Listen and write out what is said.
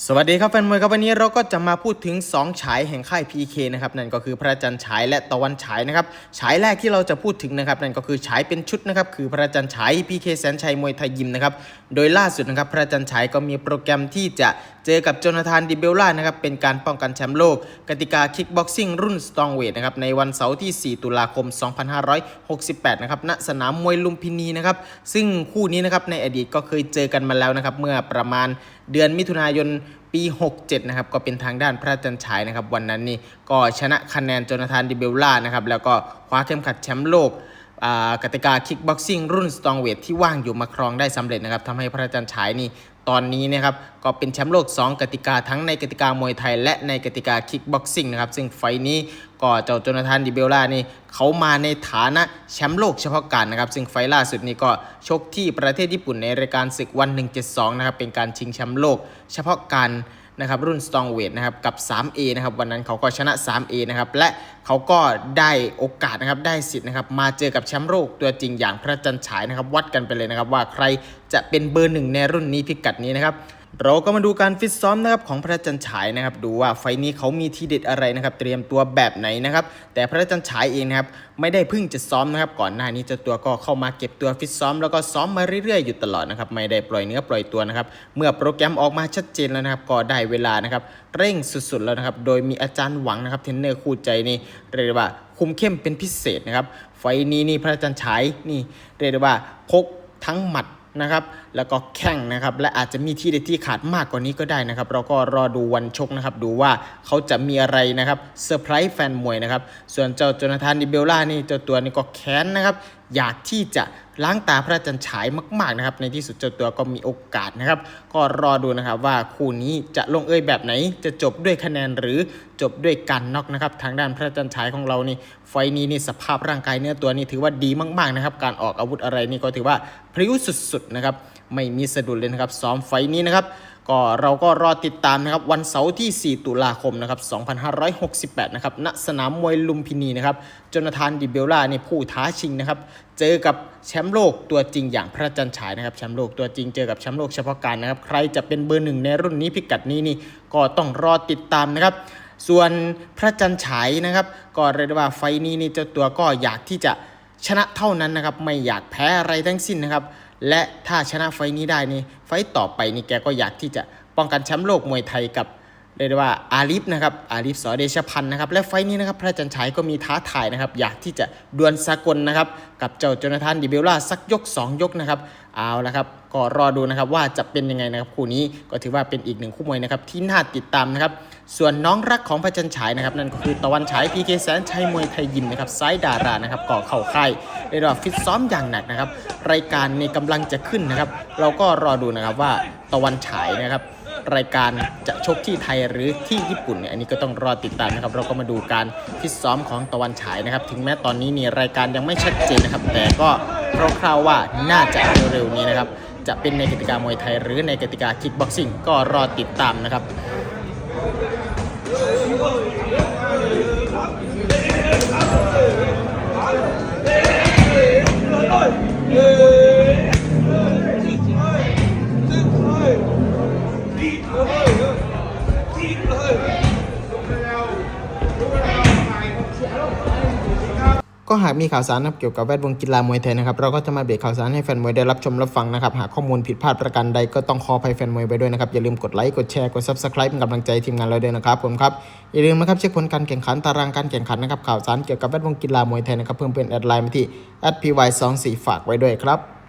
สวัสดีครับแฟนมวยครับวันนี้เราก็จะมาพูดถึง 2 ฉายแห่งค่าย PK นะครับนั่นก็คือพระจันทร์ฉายและตะวันฉายนะครับฉายแรกที่เราจะพูดถึงนะครับนั่นก็คือฉายเป็นชุดนะครับคือพระจันทร์ฉาย PK แสนชัยมวยไทยยิมนะครับโดยล่าสุดนะครับพระจันทร์ฉายก็มีโปรแกรมที่จะเจอกับโจนาธานดิเบลล่านะครับเป็นการป้องกันแชมป์โลก กติกาคิกบ็อกซิ่งรุ่นสตองเวทนะครับในวันเสาร์ที่ 4 ตุลาคม 2568 นะครับณสนามมวยลุมพินีนะครับซึ่งคู่นี้นะครับในอดีตก็เคยเจอกันมาแล้วนะครับเมื่อประมาณ เดือนมิถุนายนปี 67 นะครับ ก็เป็นทางด้านพระจันทร์ฉายนะครับ วันนั้นนี่ก็ชนะคะแนนโจนาธานดิเบลล่านะครับ แล้วก็คว้าเข็มขัดแชมป์โลกอ่ากติกาคิกบ็อกซิ่งรุ่นสตองเวทที่ว่างอยู่มาครองได้สำเร็จนะครับทำให้พระจันทร์ฉายนี่ ตอนนี้นะครับก็เป็นแชมป์โลก 2 กติกาทั้งในกติกามวยไทย และในกติกาคิกบ็อกซิ่งนะครับซึ่งไฟล์นี้ก็เจ้าโจนาธานดิเบลล่านี่เขามาในฐานะแชมป์โลกเฉพาะการนะครับซึ่งไฟล์ล่าสุดนี้ก็ชกที่ประเทศญี่ปุ่นในรายการศึกวัน 172 นะครับเป็นการชิงแชมป์โลกเฉพาะการ นะครับรุ่น Strong Weight นะครับกับ 3A นะครับวันนั้นเขาก็ชนะ 3A นะครับและเขาก็ได้โอกาสนะครับได้สิทธิ์นะครับมาเจอกับแชมป์โลกตัวจริงอย่างพระจันฉายนะครับวัดกันไปเลยนะครับว่าใครจะเป็นเบอร์หนึ่งในรุ่นนี้พิกัดนี้นะครับ เราก็มาดูการฟิตซ้อมนะครับของพระจันฉายนะครับ ดูว่าไฟนี้เขามีทีเด็ดอะไรนะครับ เตรียมตัวแบบไหนนะครับ แต่พระจันฉายเองนะครับไม่ได้เพิ่งจะซ้อมนะครับ ก่อนหน้านี้เจ้าตัวก็เข้ามาเก็บตัวฟิตซ้อม แล้วก็ซ้อมมาเรื่อยๆอยู่ตลอดนะครับไม่ได้ปล่อยเนื้อปล่อยตัวนะครับ เมื่อโปรแกรมออกมาชัดเจนแล้วนะครับก็ได้เวลานะครับเร่งสุดๆแล้วนะครับโดยมีอาจารย์หวังนะครับเทรนเนอร์คู่ใจนี่เรียกว่าคุมเข้มเป็นพิเศษนะครับไฟนี้นี่พระจันฉายนี่เรียกว่าพกทั้งหมัด นะครับแล้วก็แข่งนะครับและอาจจะมีที่เด็ดที่ขาดมากกว่านี้ก็ได้นะครับเราก็รอดูวันชกนะครับดูว่าเขาจะมีอะไรนะครับเซอร์ไพรส์แฟนมวยนะครับส่วนเจ้าโจนาธานดิเบลล่านี่เจ้าตัวนี้ก็แค้นนะครับ อยากที่จะล้างตาพระจันทร์ฉายมากๆนะครับในที่สุดเจ้าตัวก็มีโอกาสนะครับ ก็รอดูนะครับว่าคู่นี้จะลงเอยแบบไหน จะจบด้วยคะแนนหรือจบด้วยการน็อกนะครับทางด้านพระจันทร์ฉายของเรานี่ไฟนี้นี่สภาพร่างกายเนื้อตัวนี่ถือว่าดีมากๆนะครับการออกอาวุธอะไรนี่ก็ถือว่าพริ้วสุดๆนะครับไม่มีสะดุดเลยนะครับซ้อมไฟนี้นะครับ ก็เราก็รอติดตามนะครับวันเสาร์ที่ 4 ตุลาคมนะครับ2568 นะครับณสนามมวยลุมพินีนะครับจนาธานดิเบลล่าในผู้ท้าชิงนะครับเจอกับแชมป์โลกตัวจริงอย่างพระจันฉายนะครับแชมป์โลกตัวจริงเจอกับแชมป์โลกเฉพาะการนะครับใครจะเป็นเบอร์หนึ่งในรุ่นนี้พิกัดนี้นี่ก็ต้องรอติดตามนะครับส่วนพระจันฉายนะครับก็เรียกว่าไฟล์นี้นี่เจ้าตัวก็อยากที่จะชนะเท่านั้นนะครับไม่อยากแพ้อะไรทั้งสิ้นนะครับ และถ้าชนะไฟล์นี้ได้นี่ไฟล์ต่อไปนี่แกก็อยากที่จะป้องกันแชมป์โลกมวยไทยกับ เรียกได้ว่าอาลิฟนะครับอาลิฟสอเดชพันธ์นะครับ และไฟล์นี้นะครับพระจันทร์ฉายก็มีท้าทายนะครับ อยากที่จะดวลสากลนะครับ กับเจ้าโจนาธานดิเบลล่าสักยก 2 ยกนะครับ เอาละครับ ก็รอดูนะครับว่าจะเป็นยังไงนะครับ คู่นี้ก็ถือว่าเป็นอีกหนึ่งคู่มวยนะครับที่น่าติดตามนะครับ ส่วนน้องรักของพระจันทร์ฉายนะครับ นั่นก็คือตะวันฉายพีเคแสนชัยมวยไทยยิมนะครับซ้ายดารานะครับก่อเข่าค่ายเรียกว่าฟิตซ้อมอย่างหนักนะครับรายการในกำลังจะขึ้นนะครับ เราก็รอดูนะครับว่าตะวันฉายนะครับ รายการจะชกที่ไทยหรือที่ญี่ปุ่นเนี่ยอันนี้ก็ต้องรอติดตามนะครับ เราก็มาดูการฟิตซ้อมของตะวันฉายนะครับ ถึงแม้ตอนนี้เนี่ยรายการยังไม่ชัดเจนนะครับ แต่ก็คร่าวๆว่าน่าจะเร็วๆนี้นะครับ จะเป็นในกติกามวยไทยหรือในกติกาคิกบ็อกซิ่งก็รอติดตามนะครับ ก็หากมีข่าวสารนะครับเกี่ยวกับแวดวงกีฬามวยไทยนะครับเราก็จะมาเบรกข่าวสารให้แฟนมวยได้รับชมรับฟังนะครับหากข้อมูลผิดพลาดประการใดก็ต้องขออภัยแฟนมวยไปด้วยนะครับอย่าลืมกดไลค์กดแชร์กด subscribe เป็นกำลังใจทีมงานเราด้วยนะครับผมครับอย่าลืมนะครับเช็คผลการแข่งขันตารางการแข่งขันนะครับข่าวสารเกี่ยวกับแวดวงกีฬามวยไทยนะครับเพิ่มเป็นแอดไลน์มาที่ @py24 ฝากไว้ด้วยครับ